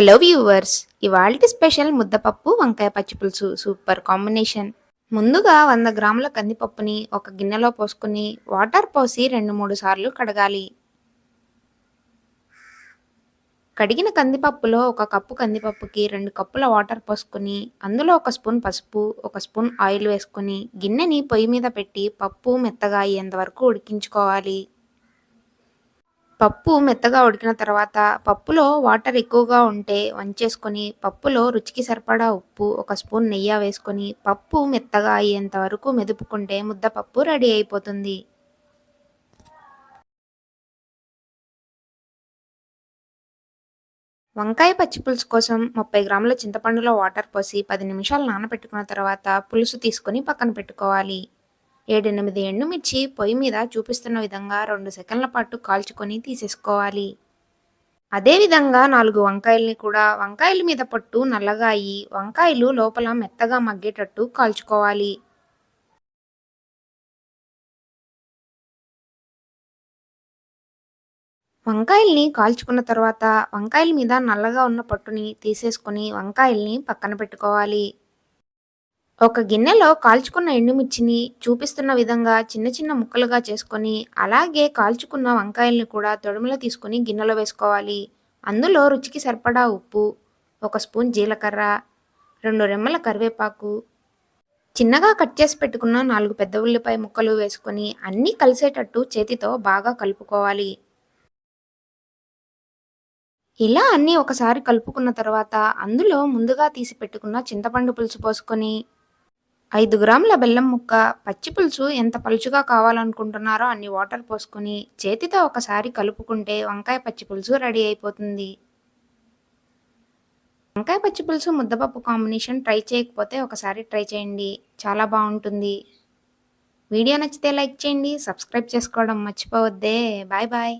Hello viewers ఇవాళ special ముద్దపప్పు వంకాయ పచ్చిపులుసు సూపర్ కాంబినేషన్ ముందుగా వంద గ్రాముల కందిపప్పుని ఒక గిన్నెలో పోసుకుని వాటర్ పోసి రెండు మూడు సార్లు కడగాలి. కడిగిన కందిపప్పులో ఒక కప్పు కందిపప్పుకి రెండు కప్పుల వాటర్ పోసుకుని అందులో ఒక స్పూన్ పసుపు ఒక స్పూన్ ఆయిల్ వేసుకుని గిన్నెని పొయ్యి మీద పెట్టి పప్పు మెత్తగా అయ్యేంత వరకు ఉడికించుకోవాలి. పప్పు మెత్తగా ఉడికిన తర్వాత పప్పులో వాటర్ ఎక్కువగా ఉంటే వంచేసుకొని పప్పులో రుచికి సరిపడా ఉప్పు ఒక స్పూన్ నెయ్యి వేసుకొని పప్పు మెత్తగా అయ్యేంత వరకు మెదుపుకుంటే ముద్దపప్పు రెడీ అయిపోతుంది. వంకాయ పచ్చి పులుసు కోసం ముప్పై గ్రాముల చింతపండులో వాటర్ పోసి పది నిమిషాలు నానబెట్టుకున్న తర్వాత పులుసు తీసుకొని పక్కన పెట్టుకోవాలి. ఏడెనిమిది ఎండుమిర్చి పొయ్యి మీద చూపిస్తున్న విధంగా రెండు సెకండ్ల పాటు కాల్చుకొని తీసేసుకోవాలి. అదేవిధంగా నాలుగు వంకాయల్ని కూడా వంకాయల మీద పట్టు నల్లగా అయ్యి వంకాయలు లోపల మెత్తగా మగ్గేటట్టు కాల్చుకోవాలి. వంకాయల్ని కాల్చుకున్న తర్వాత వంకాయల మీద నల్లగా ఉన్న పట్టుని తీసేసుకొని వంకాయల్ని పక్కన పెట్టుకోవాలి. ఒక గిన్నెలో కాల్చుకున్న ఎండుమిర్చిని చూపిస్తున్న విధంగా చిన్న చిన్న ముక్కలుగా చేసుకొని అలాగే కాల్చుకున్న వంకాయల్ని కూడా తొడుములో తీసుకొని గిన్నెలో వేసుకోవాలి. అందులో రుచికి సరిపడా ఉప్పు ఒక స్పూన్ జీలకర్ర రెండు రెమ్మల కరివేపాకు చిన్నగా కట్ చేసి పెట్టుకున్న నాలుగు పెద్ద ఉల్లిపాయ ముక్కలు వేసుకొని అన్నీ కలిసేటట్టు చేతితో బాగా కలుపుకోవాలి. ఇలా అన్నీ ఒకసారి కలుపుకున్న తర్వాత అందులో ముందుగా తీసి పెట్టుకున్న చింతపండు పులుసు పోసుకొని ఐదు గ్రాముల బెల్లం ముక్క పచ్చి పులుసు ఎంత పలుచుగా కావాలనుకుంటున్నారో అన్ని వాటర్ పోసుకొని చేతితో ఒకసారి కలుపుకుంటే వంకాయ పచ్చి పులుసు రెడీ అయిపోతుంది. వంకాయ పచ్చి పులుసు ముద్దపప్పు కాంబినేషన్ ట్రై చేయకపోతే ఒకసారి ట్రై చేయండి. చాలా బాగుంటుంది. వీడియో నచ్చితే లైక్ చేయండి సబ్స్క్రైబ్ చేసుకోవడం మర్చిపోవద్దే. Bye bye.